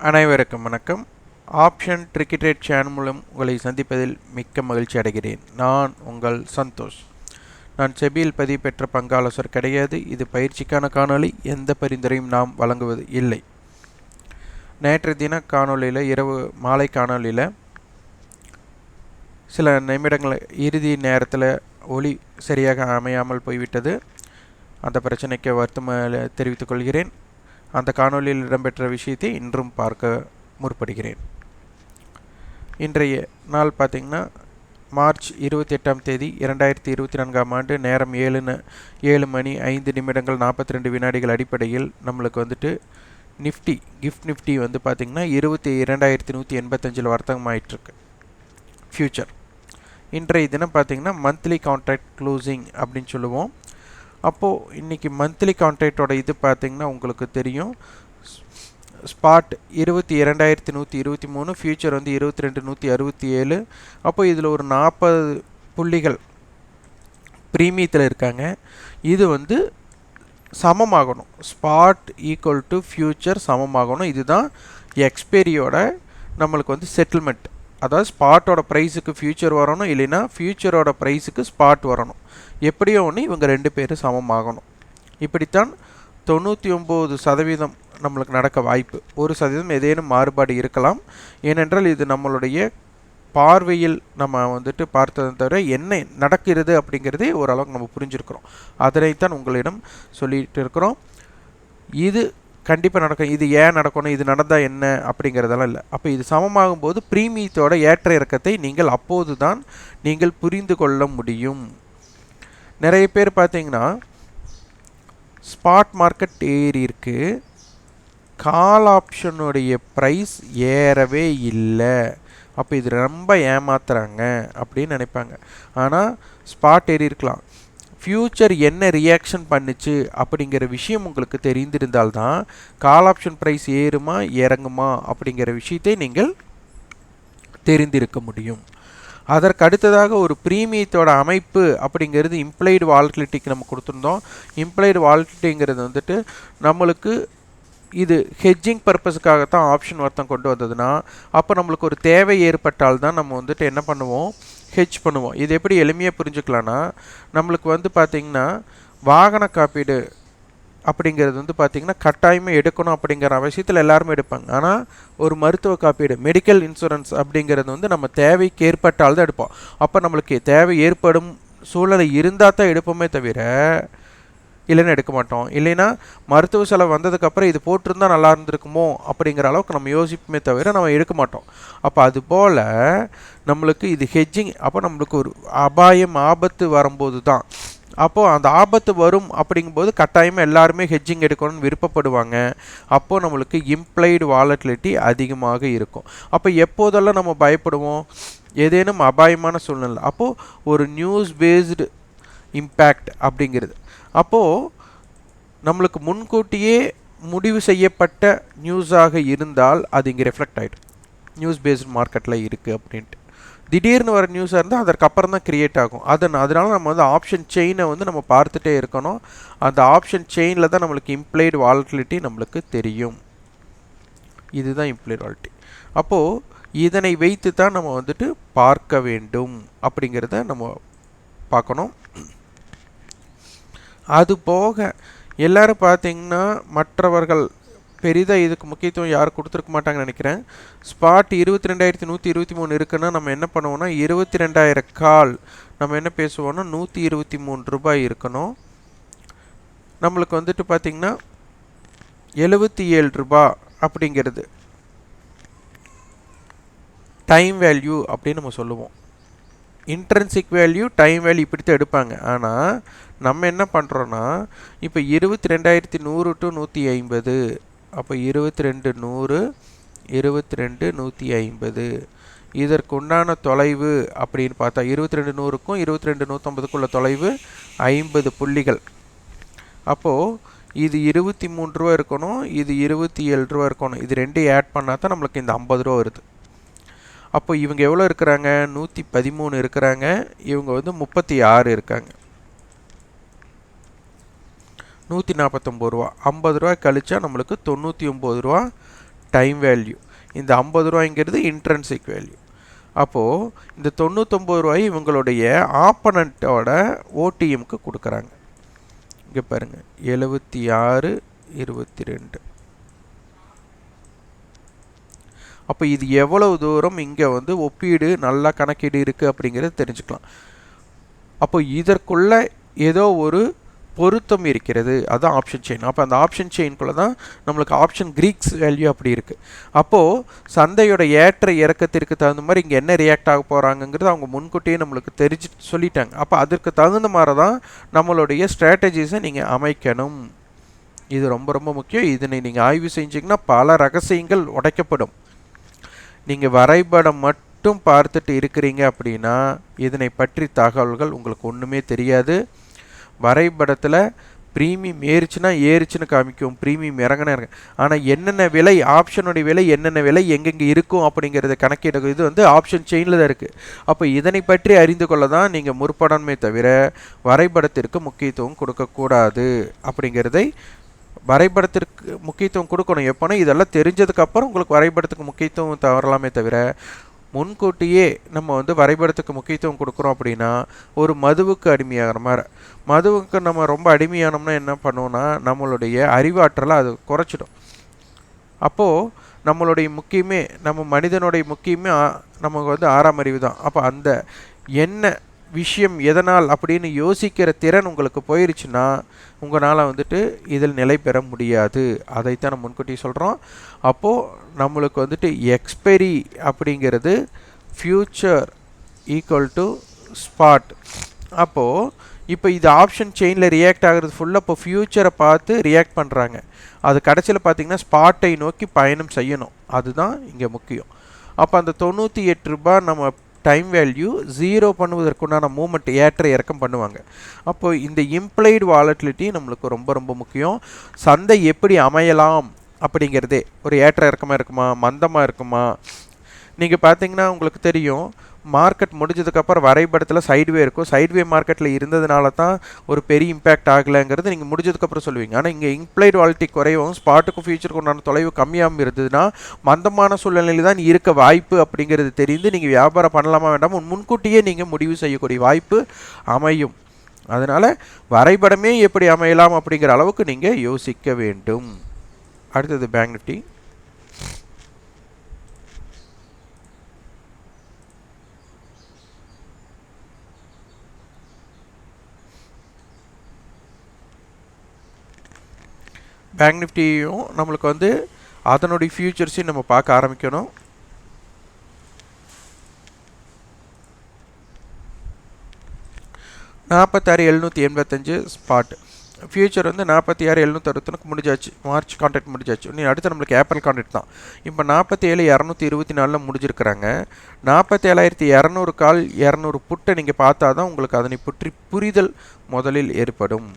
அனைவருக்கும் வணக்கம். Option ட்ரிக்கெட் channel மூலம் உங்களை சந்திப்பதில் மிக்க மகிழ்ச்சி அடைகிறேன். நான் உங்கள் சந்தோஷ். நான் செபியில் பதிவு பெற்ற பங்காலோசர் கிடையாது. இது பயிற்சிக்கான காணொளி. எந்த பரிந்துரையும் நாம் வழங்குவது இல்லை. நேற்று தின காணொளியில் இரவு மாலை காணொளியில் சில நிமிடங்கள் இறுதி நேரத்தில் ஒளி சரியாக அமையாமல் போய்விட்டது. அந்த பிரச்சனைக்கு வருத்தமாக தெரிவித்துக் கொள்கிறேன். அந்த காணொளியில் இடம்பெற்ற விஷயத்தை இன்றும் பார்க்க முற்படுகிறேன். இன்றைய நாள் பார்த்திங்கன்னா மார்ச் இருபத்தி எட்டாம் தேதி இரண்டாயிரத்தி இருபத்தி நான்காம் ஆண்டு நேரம் ஏழுன்னு ஏழு மணி ஐந்து நிமிடங்கள் நாற்பத்தி ரெண்டு வினாடிகள் அடிப்படையில் நம்மளுக்கு வந்துட்டு நிஃப்டி கிஃப்ட் நிஃப்டி வந்து பார்த்திங்கன்னா இருபத்தி இரண்டாயிரத்தி நூற்றி எண்பத்தஞ்சில் வர்த்தகமாயிட்ருக்கு ஃப்யூச்சர் இன்றைய தினம் பார்த்திங்கன்னா மந்த்லி கான்ட்ராக்ட் க்ளோசிங் அப்படின்னு சொல்லுவோம். அப்போது இன்றைக்கி மந்த்லி கான்ட்ராக்டோட இது பார்த்திங்கன்னா உங்களுக்கு தெரியும். ஸ்பாட் இருபத்தி இரண்டாயிரத்தி நூற்றி இருபத்தி மூணு ஃபியூச்சர் வந்து இருபத்தி ரெண்டு நூற்றி அறுபத்தி ஏழு. அப்போ இதில் ஒரு நாற்பது புள்ளிகள் ப்ரீமியத்தில் இருக்காங்க. இது வந்து சமமாகணும். ஸ்பாட் ஈக்குவல் டு ஃபியூச்சர் சமமாகணும். இதுதான் எக்ஸ்பெரியோட நம்மளுக்கு வந்து செட்டில்மெண்ட் அதாவது ஸ்பாட்டோட ப்ரைஸுக்கு ஃபியூச்சர் வரணும் இல்லைன்னா ஃபியூச்சரோட ப்ரைஸுக்கு ஸ்பாட் வரணும். எப்படியோ ஒன்று இவங்க ரெண்டு பேரும் சமமாகணும் இப்படித்தான் தொண்ணூற்றி ஒம்பது சதவீதம் நம்மளுக்கு நடக்க வாய்ப்பு. ஒரு சதவீதம் ஏதேனும் மாறுபாடு இருக்கலாம். ஏனென்றால் இது நம்மளுடைய பார்வையில் நம்ம வந்துட்டு பார்த்ததை தவிர என்ன நடக்கிறது அப்படிங்கிறதே ஓரளவுக்கு நம்ம புரிஞ்சுருக்கிறோம். அதனைத்தான் உங்களிடம் சொல்லிட்டு இருக்கிறோம். இது கண்டிப்பாக நடக்கும். இது ஏன் நடக்கணும்? இது நடந்தால் என்ன அப்படிங்கிறதெல்லாம் இல்லை. அப்போ இது சமமாகும் போது ப்ரீமியத்தோட ஏற்ற இறக்கத்தை நீங்கள் அப்போது தான் நீங்கள் புரிந்து கொள்ள முடியும். நிறைய பேர் பார்த்தீங்கன்னா ஸ்பாட் மார்க்கெட் ஏறி இருக்கு. கால் ஆப்ஷனுடைய ப்ரைஸ் ஏறவே இல்லை. அப்போ இது ரொம்ப ஏமாத்துறாங்க அப்படின்னு நினைப்பாங்க. ஆனால் ஸ்பாட் ஏறி இருக்கலாம். ஃப்யூச்சர் என்ன ரியாக்ஷன் பண்ணுச்சு அப்படிங்கிற விஷயம் உங்களுக்கு தெரிந்திருந்தால்தான் கால் ஆப்ஷன் ப்ரைஸ் ஏறுமா இறங்குமா அப்படிங்கிற விஷயத்தை நீங்கள் தெரிந்திருக்க முடியும். அதற்கு அடுத்ததாக ஒரு ப்ரீமியத்தோட அமைப்பு அப்படிங்கிறது இம்ப்ளைடு வால்டிலிட்டிக்கு நம்ம கொடுத்துருந்தோம். இம்ப்ளைடு வால்டிலிட்டிங்கிறது வந்துட்டு நம்மளுக்கு இது ஹெட்ஜிங் பர்பஸுக்காகத்தான் ஆப்ஷன் ஒருத்தன் கொண்டு வந்ததுன்னா அப்போ நம்மளுக்கு ஒரு தேவை ஏற்பட்டால் தான் நம்ம வந்துட்டு என்ன பண்ணுவோம்? ஹெட்ஜ் பண்ணுவோம். இது எப்படி எளிமையாக புரிஞ்சுக்கலான்னா நம்மளுக்கு வந்து பார்த்திங்கன்னா வாகன காப்பீடு அப்படிங்கிறது வந்து பார்த்திங்கன்னா கட்டாயமாக எடுக்கணும் அப்படிங்கிற அவசியத்தில் எல்லாருமே எடுப்பாங்க. ஆனால் ஒரு மருத்துவ காப்பீடு மெடிக்கல் இன்சூரன்ஸ் அப்படிங்கிறது வந்து நம்ம தேவைக்கு ஏற்பட்டால் தான் எடுப்போம். அப்போ நம்மளுக்கு தேவை ஏற்படும் சூழ்நிலை இருந்தால் தான் எடுப்போமே தவிர இல்லைன்னு எடுக்க மாட்டோம். இல்லைன்னா மருத்துவ செலவு வந்ததுக்கப்புறம் இது போட்டிருந்தா நல்லா இருந்திருக்குமோ அப்படிங்கிற அளவுக்கு நம்ம யோசிப்போமே தவிர நம்ம எடுக்க மாட்டோம். அப்போ அது போல் நம்மளுக்கு இது ஹெட்ஜிங் அப்போ நம்மளுக்கு ஒரு அபாயம் ஆபத்து வரும்போது தான் அப்போது அந்த ஆபத்து வரும் அப்படிங்கும்போது கட்டாயமாக எல்லாருமே ஹெட்ஜிங் எடுக்கணும்னு விருப்பப்படுவாங்க. அப்போது நம்மளுக்கு இம்ப்ளைடு வாலட்டிலிட்டி அதிகமாக இருக்கும். அப்போ எப்போதெல்லாம் நம்ம பயப்படுவோம்? ஏதேனும் அபாயமான சூழ்நிலை. அப்போது ஒரு நியூஸ் பேஸ்டு இம்பேக்ட் அப்படிங்கிறது. அப்போது நம்மளுக்கு முன்கூட்டியே முடிவு செய்யப்பட்ட நியூஸாக இருந்தால் அது இங்கே ரெஃப்ளெக்ட் ஆகிடும் நியூஸ் பேஸ்டு மார்க்கெட்டில் இருக்குது அப்படின்ட்டு. திடீர்னு வர நியூஸாக இருந்தால் அதற்கப்புறம் தான் க்ரியேட் ஆகும். அதன் அதனால் நம்ம வந்து ஆப்ஷன் செயினை வந்து நம்ம பார்த்துட்டே இருக்கணும். அந்த ஆப்ஷன் செயினில் தான் நம்மளுக்கு இம்ப்ளைடு வாலட்டிலிட்டி நம்மளுக்கு தெரியும். இதுதான் இம்ப்ளைடு வாலிட்டி அப்போது இதனை வைத்து தான் நம்ம வந்துட்டு பார்க்க வேண்டும் அப்படிங்கிறத நம்ம பார்க்கணும். அது போக எல்லோரும் பார்த்தீங்கன்னா மற்றவர்கள் பெரிதாக இதுக்கு முக்கியத்துவம் யாரும் கொடுத்துருக்க மாட்டாங்கன்னு நினைக்கிறேன். ஸ்பாட் இருபத்தி ரெண்டாயிரத்தி நூற்றி இருபத்தி மூணு இருக்குன்னா நம்ம என்ன பண்ணுவோம்னா இருபத்தி ரெண்டாயிரம் கால் நம்ம என்ன பேசுவோம்னா நூற்றி இருபத்தி மூணு ரூபாய் இருக்கணும். நம்மளுக்கு வந்துட்டு பார்த்திங்கன்னா எழுபத்தி ஏழு ரூபா அப்படிங்கிறது. டைம் வேல்யூ அப்படின்னு நம்ம சொல்லுவோம். இன்ட்ரென்சிக் வேல்யூ டைம் வேல்யூ இப்படி தான் எடுப்பாங்க. ஆனால் நம்ம என்ன பண்ணுறோன்னா இப்போ இருபத்தி ரெண்டாயிரத்தி நூறு டு நூற்றி ஐம்பது அப்போ இருபத்தி ரெண்டு நூறு இருபத்தி ரெண்டு நூற்றி ஐம்பது இதற்குண்டான தொலைவு அப்படின்னு பார்த்தா இருபத்தி ரெண்டு நூறுக்கும் இருபத்தி ரெண்டு நூற்றம்பதுக்குள்ள தொலைவு ஐம்பது புள்ளிகள். அப்போது இது இருபத்தி மூணு ரூபா இருக்கணும் இது இருபத்தி ஏழு ரூபா இருக்கணும். இது ரெண்டையும் ஆட் பண்ணால் தான் நம்மளுக்கு இந்த ஐம்பது ரூபா வருது. அப்போ இவங்க எவ்வளோ இருக்கிறாங்க? நூற்றி பதிமூணு இருக்கிறாங்க. இவங்க வந்து முப்பத்தி ஆறு இருக்காங்க. நூற்றி நாற்பத்தொம்பது ரூபா. ஐம்பது ரூபா கழிச்சா நம்மளுக்கு தொண்ணூற்றி ஒம்பது ரூபா டைம் வேல்யூ. இந்த ஐம்பது ரூபாய்ங்கிறது இன்ட்ரன்சிக் வேல்யூ. அப்போது இந்த தொண்ணூத்தொம்பது ரூபாய் இவங்களுடைய ஆப்பனண்ட்டோட ஓடிஎம்க்கு கொடுக்குறாங்க. இங்கே பாருங்கள் எழுபத்தி ஆறு இருபத்தி ரெண்டு அப்போ இது எவ்வளவு தூரம் இங்கே வந்து ஒப்பீடு நல்லா கணக்கீடு இருக்குது அப்படிங்கிறத தெரிஞ்சுக்கலாம். அப்போ இதற்குள்ள ஏதோ ஒரு பொருத்தம் இருக்கிறது. அதுதான் ஆப்ஷன் செயின் அப்போ அந்த ஆப்ஷன் செயின்குள்ளே தான் நம்மளுக்கு ஆப்ஷன் க்ரீக்ஸ் வேல்யூ அப்படி இருக்குது அப்போது சந்தையோட ஏற்ற இறக்கத்திற்கு தகுந்த மாதிரி இங்கே என்ன ரியாக்ட் ஆக போகிறாங்கங்கிறது அவங்க முன்கூட்டியே நம்மளுக்கு தெரிஞ்சு சொல்லிட்டாங்க. அப்போ அதற்கு தகுந்த மாதிரி தான் நம்மளுடைய ஸ்ட்ராட்டஜிஸை நீங்கள் அமைக்கணும். இது ரொம்ப ரொம்ப முக்கியம். இதனை நீங்கள் ஆய்வு செஞ்சிங்கன்னா பல ரகசியங்கள் உடைக்கப்படும். நீங்கள் வரைபடம் மட்டும் பார்த்துட்டு இருக்கிறீங்க அப்படின்னா இதனை பற்றி தகவல்கள் உங்களுக்கு ஒன்றுமே தெரியாது. வரைபடத்தில் ப்ரீமியம் ஏறிச்சுன்னா ஏறிச்சுன்னு காமிக்கும். ப்ரீமியம் இறங்கினா இறங்க. ஆனால் என்னென்ன விலை ஆப்ஷனுடைய விலை என்னென்ன விலை எங்கெங்கே இருக்கும் அப்படிங்கிறத கணக்கிட இது வந்து ஆப்ஷன் செயினில் தான் இருக்குது அப்போ இதனை பற்றி அறிந்து கொள்ள தான் நீங்கள் முற்படணுமே தவிர வரைபடத்திற்கு முக்கியத்துவம் கொடுக்கக்கூடாது அப்படிங்கிறதை வரைபடத்திற்கு முக்கியத்துவம் கொடுக்கணும். எப்போனா இதெல்லாம் தெரிஞ்சதுக்கப்புறம் உங்களுக்கு வரைபடத்துக்கு முக்கியத்துவம் தவறலாமே தவிர முன்கூட்டியே நம்ம வந்து வரைபடத்துக்கு முக்கியத்துவம் கொடுக்குறோம் அப்படின்னா ஒரு மதுவுக்கு அடிமையாகிற மாதிரி. மதுவுக்கு நம்ம ரொம்ப அடிமையானோம்னா என்ன பண்ணுவோம்னா நம்மளுடைய அறிவாற்றலை அது குறைச்சிடும். அப்போது நம்மளுடைய முக்கியமே நம்ம மனிதனுடைய முக்கியமே நமக்கு வந்து ஆறாம் அறிவு தான் அப்போ அந்த என்ன விஷயம் எதனால் அப்படின்னு யோசிக்கிற திறன் உங்களுக்கு போயிருச்சுன்னா உங்களால் வந்துட்டு இதில் நிலை பெற முடியாது. அதைத்தான் நம்ம முன்கூட்டி சொல்கிறோம் அப்போது நம்மளுக்கு வந்துட்டு எக்ஸ்பெரி அப்படிங்கிறது ஃப்யூச்சர் ஈக்குவல் டு ஸ்பாட் அப்போது இப்போ இது ஆப்ஷன் செயினில் ரியாக்ட் ஆகிறது ஃபுல்லாக இப்போ ஃப்யூச்சரை பார்த்து ரியாக்ட் பண்ணுறாங்க அது கடைசியில் பார்த்திங்கன்னா ஸ்பாட்டை நோக்கி பயணம் செய்யணும். அதுதான் இங்கே முக்கியம். அப்போ அந்த தொண்ணூற்றி எட்டு ரூபாய் நம்ம டைம் வேல்யூ ஜீரோ பண்ணுவதற்குண்டான மூமெண்ட் ஏற்ற இறக்கம் பண்ணுவாங்க. அப்போ இந்த இம்ப்ளைடு வாலட்டிலிட்டி நம்மளுக்கு ரொம்ப ரொம்ப முக்கியம். சந்தை எப்படி அமையலாம் அப்படிங்கிறதே. ஒரு ஏற்ற இறக்கமாக இருக்குமா? மந்தமாக இருக்குமா? நீங்கள் பார்த்தீங்கன்னா உங்களுக்கு தெரியும். மார்க்கெட் முடிஞ்சதுக்கப்புறம் வரைபடத்தில் சைட்வே இருக்கும். சைட்வே மார்க்கெட்டில் இருந்ததுனால தான் ஒரு பெரிய இம்பேக்ட் ஆகலைங்கிறது நீங்கள் முடிஞ்சதுக்கப்புறம் சொல்லுவீங்க. ஆனால் இங்கே இம்ப்ளைட் வாலிட்டி குறையவும் ஸ்பாட்டுக்கும் ஃபியூச்சருக்கு உண்டான தொலைவு கம்மியாகவும் இருந்ததுன்னா மந்தமான சூழ்நிலையில் தான் இருக்க வாய்ப்பு அப்படிங்கிறது தெரிந்து நீங்கள் வியாபாரம் பண்ணலாமா வேண்டாம் முன்கூட்டியே நீங்கள் முடிவு செய்யக்கூடிய வாய்ப்பு அமையும். அதனால் வரைபடமே எப்படி அமையலாம் அப்படிங்கிற அளவுக்கு நீங்கள் யோசிக்க வேண்டும். அடுத்தது பேங்க் நிஃப்டி பேங்க் நிஃப்டியும் நம்மளுக்கு வந்து அதனுடைய ஃபியூச்சர்ஸையும் நம்ம பார்க்க ஆரம்பிக்கணும். நாற்பத்தாறு எழுநூற்றி எண்பத்தஞ்சு ஸ்பாட் ஃபியூச்சர் வந்து நாற்பத்தி ஆறு எழுநூற்றி அறுபத்தொன்னுக்கு முடிஞ்சாச்சு. மார்ச் கான்ட்ராக்ட் முடிஞ்சாச்சு. இன்னும் அடுத்து நம்மளுக்கு ஏப்ரல் கான்ட்ராக்ட் தான். இப்போ நாற்பத்தி ஏழு இரநூத்தி இருபத்தி நாலில் முடிஞ்சிருக்கிறாங்க. நாற்பத்தி ஏழாயிரத்தி இரநூறு கால் இரநூறு புட்டை நீங்கள் பார்த்தா தான் உங்களுக்கு அதனை பற்றி புரிதல் முதலில் ஏற்படும்.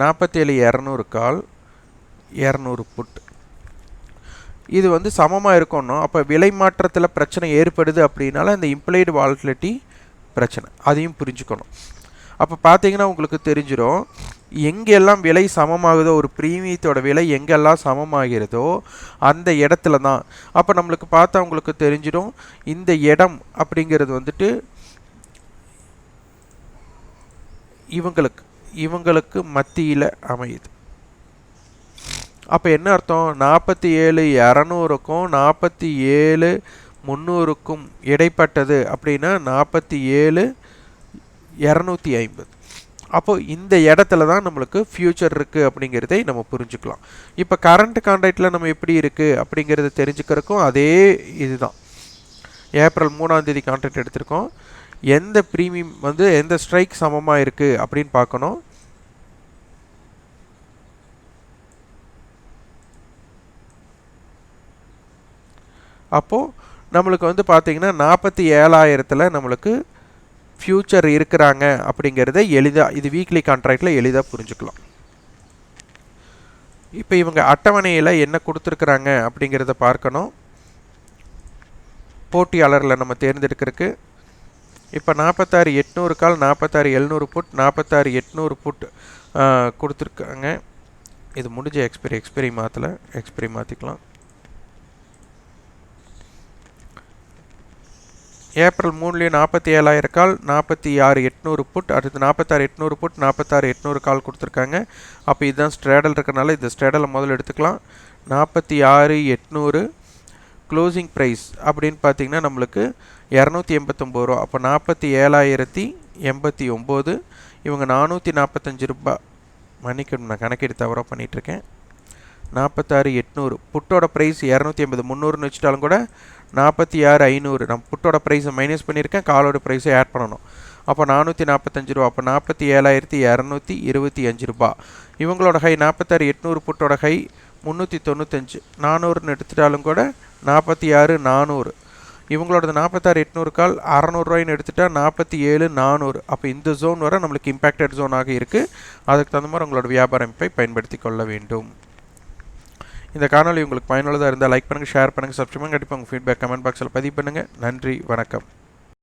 நாற்பத்தேழு இரநூறு கால் இரநூறு புட். இது வந்து சமமாக இருக்கணும். அப்போ விலை மாற்றத்தில் பிரச்சனை ஏற்படுது அப்படின்னால இந்த இம்ப்ளைடு வால்டிலிட்டி பிரச்சனை. அதையும் புரிஞ்சுக்கணும். அப்போ பார்த்தீங்கன்னா உங்களுக்கு தெரிஞ்சிடும் எங்கெல்லாம் விலை சமமாகுதோ ஒரு ப்ரீமியத்தோட விலை எங்கெல்லாம் சமமாகிறதோ அந்த இடத்துல தான். அப்போ நம்மளுக்கு பார்த்தா உங்களுக்கு தெரிஞ்சிடும் இந்த இடம் அப்படிங்கிறது வந்துட்டு இவங்களுக்கு இவங்களுக்கு மத்தியில் அமையுது. அப்போ என்ன அர்த்தம்? நாற்பத்தி ஏழு இரநூறுக்கும் நாற்பத்தி ஏழு முந்நூறுக்கும் இடைப்பட்டது அப்படின்னா நாற்பத்தி ஏழு இரநூத்தி ஐம்பது. அப்போது இந்த இடத்துல தான் நம்மளுக்கு ஃப்யூச்சர் இருக்குது அப்படிங்கிறதை நம்ம புரிஞ்சுக்கலாம். இப்போ கரண்ட் கான்ட்ராக்டில் நம்ம எப்படி இருக்குது அப்படிங்கிறத தெரிஞ்சுக்கிறதுக்கும் அதே இதுதான். ஏப்ரல் மூணாம் தேதி கான்ட்ராக்ட் எடுத்திருக்கோம். எந்த ப்ரீமியம் வந்து எந்த ஸ்ட்ரைக் சமமாக இருக்குது அப்படின்னு பார்க்கணும். அப்போது நம்மளுக்கு வந்து பார்த்திங்கன்னா நாற்பத்தி ஏழாயிரத்தில் நம்மளுக்கு ஃப்யூச்சர் இருக்கிறாங்க அப்படிங்கிறத எளிதாக இது வீக்லி கான்ட்ராக்டில் எளிதாக புரிஞ்சுக்கலாம். இப்போ இவங்க அட்டவணையில் என்ன கொடுத்துருக்குறாங்க அப்படிங்கிறத பார்க்கணும். போட்டியாளரில் நம்ம தேர்ந்தெடுக்கிறதுக்கு இப்போ நாற்பத்தாறு எட்நூறு கால் நாற்பத்தாறு எழுநூறு புட் நாற்பத்தாறு எட்நூறு புட் கொடுத்துருக்காங்க. இது முடிஞ்ச எக்ஸ்பைரி எக்ஸ்பைரி மாற்றலை எக்ஸ்பிரி மாற்றிக்கலாம் ஏப்ரல் மூணுலேயும் நாற்பத்தி ஏழாயிரம் கால் நாற்பத்தி ஆறு எட்நூறு புட் அடுத்து நாற்பத்தாறு எட்நூறு புட் நாற்பத்தாறு எட்நூறு கால் கொடுத்துருக்காங்க. அப்போ இதுதான் ஸ்ட்ரேடல் இருக்கிறனால இந்த ஸ்ட்ரேடலை முதல்ல எடுத்துக்கலாம். நாற்பத்தி ஆறு எட்நூறு க்ளோசிங் ப்ரைஸ் அப்படின்னு பார்த்தீங்கன்னா நம்மளுக்கு இரநூத்தி எண்பத்தொம்போது ரூபா. அப்போ நாற்பத்தி ஏழாயிரத்தி எண்பத்தி ஒம்பது. இவங்க நானூற்றி நாற்பத்தஞ்சு ரூபா மன்னிக்கணும் நான் கணக்கீடு தவறாக பண்ணிகிட்ருக்கேன் நாற்பத்தாறு எட்நூறு. புட்டோட ப்ரைஸ் இரநூத்தி எண்பது. முந்நூறுன்னு வச்சுட்டாலும் கூட நாற்பத்தி ஆறு ஐநூறு. நான் புட்டோட ப்ரைஸை மைனஸ் பண்ணியிருக்கேன் காலோட ப்ரைஸை ஆட் பண்ணணும். அப்போ நானூற்றி நாற்பத்தஞ்சு ரூபா. அப்போ நாற்பத்தி ஏழாயிரத்தி இரநூத்தி இருபத்தி அஞ்சு ரூபா. இவங்களோட ஹை நாற்பத்தாறு எட்நூறு புட்டோட ஹை முந்நூற்றி தொண்ணூத்தஞ்சு. நானூறுன்னு எடுத்துட்டாலும் கூட நாற்பத்தி ஆறு நானூறு. இவங்களோட நாற்பத்தாறு எட்நூறு கால் அறநூறுவாயின்னு எடுத்துட்டால் நாற்பத்தி ஏழு நானூறு. அப்போ இந்த ஜோன் வர நம்மளுக்கு இம்பேக்டட் ஜோனாக இருக்குது அதுக்கு தகுந்த மாதிரி உங்களோட வியாபார அமைப்பை பயன்படுத்தி கொள்ள வேண்டும். இந்த காணொலி உங்களுக்கு பயனுள்ளதாக இருந்தால் லைக் பண்ணுங்கள் ஷேர் பண்ணுங்கள் சப்ஸ்கிரைப் பண்ணுங்கள் கண்டிப்பாக உங்கள் ஃபீட்பேக் கமெண்ட் பாக்ஸில் பதிவு பண்ணுங்கள் நன்றி வணக்கம்.